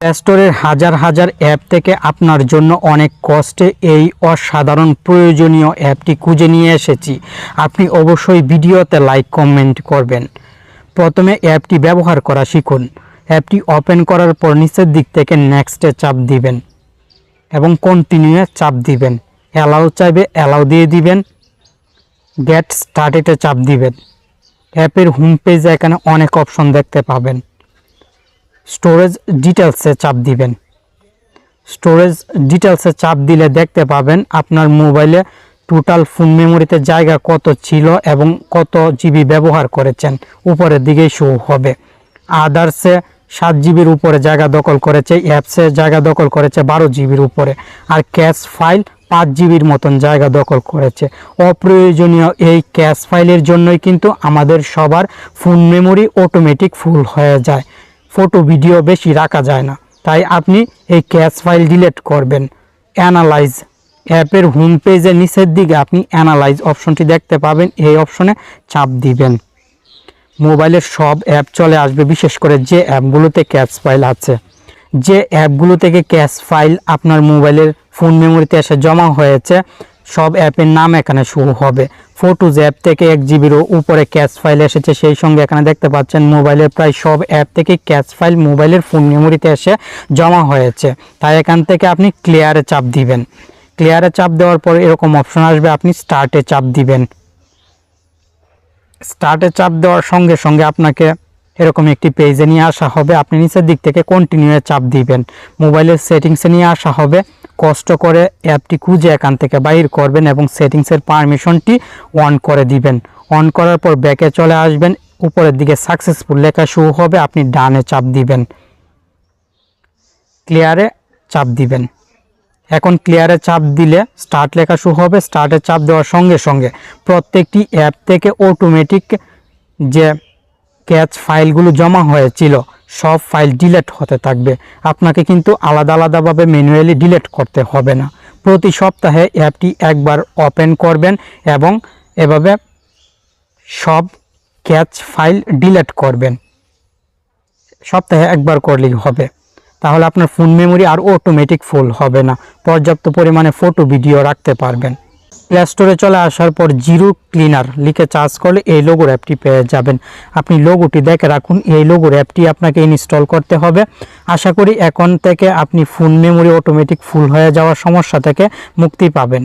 স্টোরের হাজার হাজার অ্যাপ থেকে আপনার জন্য অনেক কষ্টে এই অসাধারণ প্রয়োজনীয় অ্যাপটি খুঁজে নিয়ে এসেছি। আপনি অবশ্যই ভিডিওতে লাইক কমেন্ট করবেন। প্রথমে অ্যাপটি ব্যবহার করা শিখুন। অ্যাপটি ওপেন করার পর নিচের দিক থেকে নেক্সটে চাপ দিবেন এবং কন্টিনিউয়ে চাপ দিবেন। অ্যালাউ চাইবে অ্যালাউ দিয়ে দিবেন। গেট স্টার্টেডে চাপ দিবেন। অ্যাপের হোম পেজে এখানে অনেক অপশন দেখতে পাবেন। স্টোরেজ ডিটেলসে চাপ দিবেন। স্টোরেজ ডিটেলসে চাপ দিলে দেখতে পাবেন আপনার মোবাইলে টোটাল ফোন মেমোরিতে জায়গা কত ছিল এবং কত জিবি ব্যবহার করেছেন। উপরের দিকে শো হবে। আদার্সে সাত জিবির উপরে জায়গা দখল করেছে অ্যাপসে জায়গা দখল করেছে বারো জিবির উপরে। আর ক্যাশ ফাইল পাঁচ জিবির মতন জায়গা দখল করেছে। অপ্রয়োজনীয় এই ক্যাশ ফাইলের জন্যই কিন্তু আমাদের সবার ফোন মেমোরি অটোমেটিক ফুল হয়ে যায়। ফটো, ভিডিও বেশি রাখা যায় না। তাই আপনি এই ক্যাশ ফাইল ডিলিট করবেন। অ্যানালাইজ অ্যাপের হোম পেজের নিচের দিকে আপনি অ্যানালাইজ অপশনটি দেখতে পাবেন। এই অপশনে চাপ দিবেন। মোবাইলের সব অ্যাপ চলে আসবে, বিশেষ করে যে অ্যাপগুলোতে ক্যাশ ফাইল আছে। যে অ্যাপগুলো থেকে ক্যাশ ফাইল আপনার মোবাইলের ফোন মেমোরিতে এসে জমা হয়েছে সব অ্যাপের নাম এখানে শুরু হবে। ফটোজ অ্যাপ থেকে এক জিবিরও উপরে ক্যাশ ফাইল এসেছে, সেই সঙ্গে এখানে দেখতে পাচ্ছেন মোবাইলের প্রায় সব অ্যাপ থেকে ক্যাশ ফাইল মোবাইলের ফোন মেমোরিতে এসে জমা হয়েছে। তাই এখান থেকে আপনি ক্লিয়ারে চাপ দিবেন। ক্লিয়ারে চাপ দেওয়ার পর এরকম অপশন আসবে, আপনি স্টার্টে চাপ দিবেন। স্টার্টে চাপ দেওয়ার সঙ্গে সঙ্গে আপনাকে এরকম একটি পেজে নিয়ে আসা হবে। আপনি নিচের দিক থেকে কন্টিনিউয়ে চাপ দিবেন। মোবাইলের সেটিংসে নিয়ে আসা হবে। কষ্ট করে অ্যাপটি খুঁজে এখান থেকে বাইর করবেন এবং সেটিংসের পারমিশনটি অন করে দিবেন। অন করার পর ব্যাকে চলে আসবেন। উপরের দিকে সাকসেসফুল লেখা শুরু হবে। আপনি ডানে চাপ দিবেন। ক্লিয়ারে চাপ দিবেন। এখন ক্লিয়ারে চাপ দিলে স্টার্ট লেখা শুরু হবে। স্টার্টে চাপ দেওয়ার সঙ্গে সঙ্গে প্রত্যেকটি অ্যাপ থেকে অটোমেটিক যে ক্যাচ ফাইলগুলো জমা হয়েছিল, সব ফাইল ডিলেট হতে থাকবে। আপনাকে কিন্তু আলাদা আলাদাভাবে ম্যানুয়ালি ডিলেট করতে হবে না। প্রতি সপ্তাহে অ্যাপটি একবার ওপেন করবেন এবং এভাবে সব ক্যাচ ফাইল ডিলেট করবেন। সপ্তাহে একবার করলেই হবে। তাহলে আপনার ফোন মেমোরি আর অটোমেটিক ফুল হবে না। পর্যাপ্ত পরিমাণে ফটো, ভিডিও রাখতে পারবেন। প্লে স্টোরে চলে আসার পর জিরো ক্লিনার লিখে চার্জ করলে এই লোগোর অ্যাপটি পেয়ে যাবেন। আপনি লোগোটি দেখে রাখুন, এই লোগোর অ্যাপটি আপনাকে ইনস্টল করতে হবে। আশা করি এখন থেকে আপনি ফোন মেমোরি অটোমেটিক ফুল হয়ে যাওয়ার সমস্যা থেকে মুক্তি পাবেন।